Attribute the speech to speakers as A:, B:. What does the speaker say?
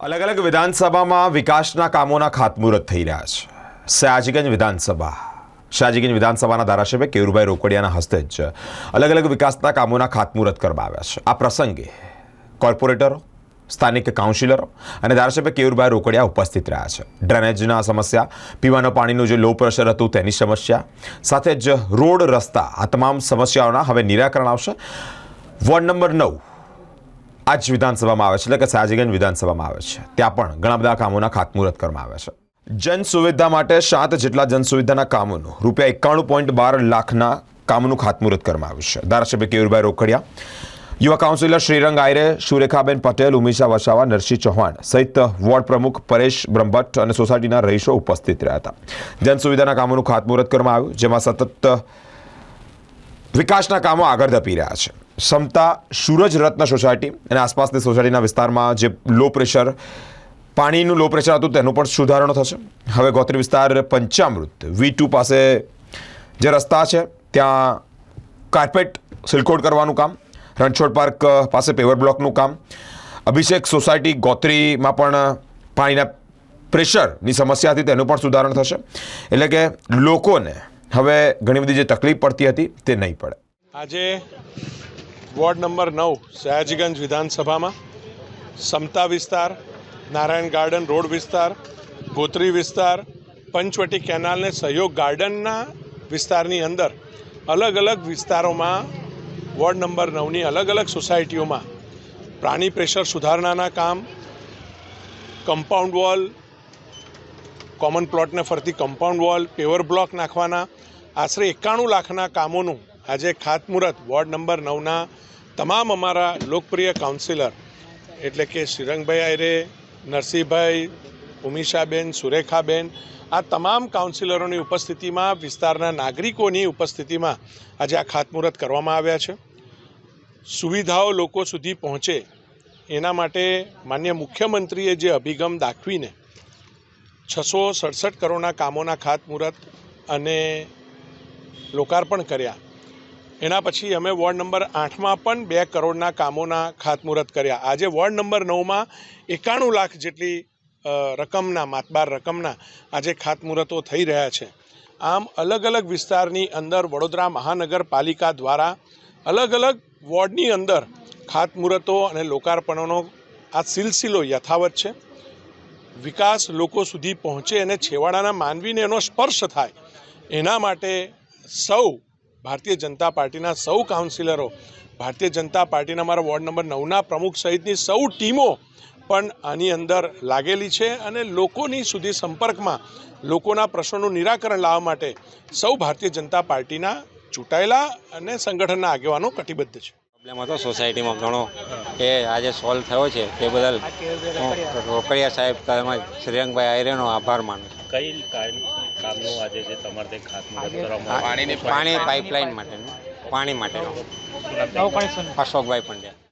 A: અલગ અલગ વિધાનસભામાં વિકાસના કામોના ખાતમુહૂર્ત થઈ રહ્યા છે. સયાજીગંજ વિધાનસભા. શાહજીગંજ વિધાનસભાના ધારાસભ્ય કેયુરભાઈ રોકડિયાના હસ્તે જ અલગ અલગ વિકાસના કામોના ખાતમુહૂર્ત કરવામાં આવ્યા છે. આ પ્રસંગે કોર્પોરેટરો, સ્થાનિક કાઉન્સિલરો અને ધારાસભ્ય કેયુરભાઈ રોકડિયા ઉપસ્થિત રહ્યા છે. ડ્રેનેજના સમસ્યા, પીવાના પાણીનું જે લો પ્રેશર હતું તેની સમસ્યા, સાથે જ રોડ રસ્તા આ તમામ સમસ્યાઓના હવે નિરાકરણ આવશે. વોર્ડ નંબર નવ આ જ વિધાનસભામાં આવે છે, એટલે કે સાજીગંજ વિધાનસભામાં આવે છે. ત્યાં પણ ઘણા બધા કામોના ખાતમુહૂર્ત કરવામાં આવે છે. જન સુવિધા માટે સાત જેટલા જન સુવિધાના કામોનું, રૂપિયા એકાણું પોઈન્ટ બાર લાખના કામનું ખાતમુહૂર્ત કરવામાં આવ્યું છે. ધારાસભ્ય કેયુરભાઈ રોકડિયા યુવા કાઉન્સિલર શ્રીરંગ આયરે, સુરેખાબેન પટેલ, ઉમિશા વસાવા, નરસિંહ ચૌહાણ સહિત વોર્ડ પ્રમુખ પરેશ બ્રહ્મભટ્ટ અને સોસાયટીના રહીશો ઉપસ્થિત રહ્યા હતા. જન સુવિધાના કામોનું ખાતમુહૂર્ત કરવામાં આવ્યું, જેમાં સતત વિકાસના કામો આગળ ધપી રહ્યા છે. ક્ષમતા સૂરજ રત્ન સોસાયટી અને આસપાસની સોસાયટીના વિસ્તારમાં જે લો પ્રેશર પાણીનું લો પ્રેશર હતું તેનું પણ સુધારણો થશે. હવે ગોત્રી વિસ્તાર પંચામૃત, વી ટુ પાસે જે રસ્તા છે, ત્યાં કાર્પેટ સિલકોડ કરવાનું કામ, રણછોડ પાર્ક પાસે પેવર બ્લોકનું કામ, અભિષેક સોસાયટી ગોત્રીમાં પણ પાણીના પ્રેશરની સમસ્યા હતી, તેનું પણ સુધારણ થશે. એટલે કે લોકોને હવે ઘણી બધી જે તકલીફ પડતી હતી તે નહીં પડે.
B: આજે વોર્ડ નંબર નવ, સયાજીગંજ વિધાનસભામાં. સમતા વિસ્તાર, નારાયણ ગાર્ડન રોડ વિસ્તાર, ગોત્રી વિસ્તાર, પંચવટી કેનાલને સહયોગ ગાર્ડનના વિસ્તારની અંદર અલગ અલગ વિસ્તારોમાં વોર્ડ નંબર નવની અલગ અલગ સોસાયટીઓમાં પ્રાણી પ્રેશર સુધારણાના કામ, કમ્પાઉન્ડ વોલ, કોમન પ્લોટને ફરતી કમ્પાઉન્ડ વોલ, પેવર બ્લોક નાખવાના, આશરે એકાણું લાખના કામોનું આજે ખાતમુહૂર્ત વોર્ડ નંબર નવના તમામ અમારા લોકપ્રિય કાઉન્સિલર એટલે કે શ્રીરંગભાઈ આયરે, નરસિંહભાઈ ઉમિશાબેન સુરેખાબેન, આ તમામ કાઉન્સિલરોની ઉપસ્થિતિમાં, વિસ્તારના નાગરિકોની ઉપસ્થિતિમાં આજે આ ખાતમુહૂર્ત કરવામાં આવ્યા છે. સુવિધાઓ લોકો સુધી પહોંચે એના માટે માન્ય મુખ્યમંત્રીએ જે અભિગમ દાખવીને છસો સડસઠ કરોડના કામોના ખાતમુહૂર્ત અને લોકાર્પણ કર્યા એના પછી અમે વોર્ડ નંબર આઠમાં પણ બે કરોડના કામોના ખાતમુહૂર્ત કર્યા. આજે વોર્ડ નંબર નવમાં એકાણું લાખ જેટલી રકમના, માતબાર રકમના આજે ખાતમુહૂર્તો થઈ રહ્યા છે. આમ અલગ અલગ વિસ્તારની અંદર વડોદરા મહાનગરપાલિકા દ્વારા અલગ અલગ વોર્ડની અંદર ખાતમુહૂર્તો અને લોકાર્પણોનો આ સિલસિલો યથાવત છે. વિકાસ લોકો સુધી પહોંચે અને છેવાડાના માનવીને એનો સ્પર્શ થાય. એના માટે સૌ ભારતીય જનતા પાર્ટીના સૌ કાઉન્સિલરો ભારતીય જનતા પાર્ટીના મારા વોર્ડ નંબર નવના પ્રમુખ સહિતની સૌ ટીમો પણ આની અંદર લાગેલી છે અને લોકોની સુધી સંપર્કમાં લોકોના પ્રશ્નોનું નિરાકરણ લાવવા માટે સૌ ભારતીય જનતા પાર્ટીના ચૂંટાયેલા અને સંગઠનના આગેવાનો કટિબદ્ધ છે.
C: પ્રોબ્લેમ હતો સોસાયટીમાં ઘણો એ આજે સોલ્વ થયો છે તે બદલ રોકડિયા સાહેબ તેમજ શ્રીરંગભાઈ આયરેનો આભાર માનું છું.
D: કઈ કામનું આજે જે તમારે તે ખાતમુહૂર્ત કરવામાં પાણીની
C: પાણી પાઇપલાઇન માટેનું પાણી માટેનું. અશોકભાઈ પંડ્યા.